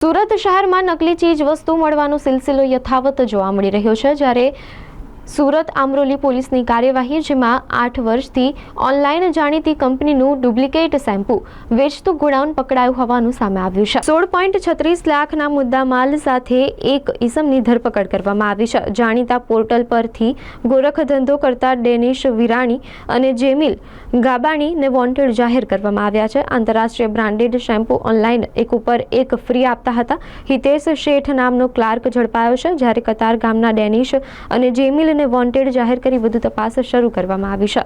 સુરત શહેરમાં નકલી ચીજ વસ્તુ મળવાનો સિલસિલો યથાવત જોવા મળી રહ્યો છે જ્યારે સુરત આમરોલી પોલીસની કાર્યવાહી, જેમાં આઠ વર્ષથી ઓનલાઈન જાણીતી કંપનીનું ડુપ્લિકેટ શેમ્પુ વેચતું ગોડાઉન પકડાયું હોવાનું સામે આવ્યું છે. સોળ પોઈન્ટ છત્રીસ લાખના મુદ્દા માલ સાથે એક ઇસમની ધરપકડ કરવામાં આવી છે. જાણીતા પોર્ટલ પરથી ગોરખ ધંધો કરતા ડેનિશ વિરાણી અને જેમિલ ગાબાણીને વોન્ટેડ જાહેર કરવામાં આવ્યા છે. આંતરરાષ્ટ્રીય બ્રાન્ડેડ શેમ્પુ ઓનલાઈન એક ઉપર એક ફ્રી આપતા હતા. હિતેશ શેઠ નામનો ક્લાર્ક ઝડપાયો છે. જ્યારે કતાર ગામના ડેનિશ અને જેમિલને વોન્ટેડ જાહેર કરી વધુ તપાસ શરૂ કરવામાં આવી છે.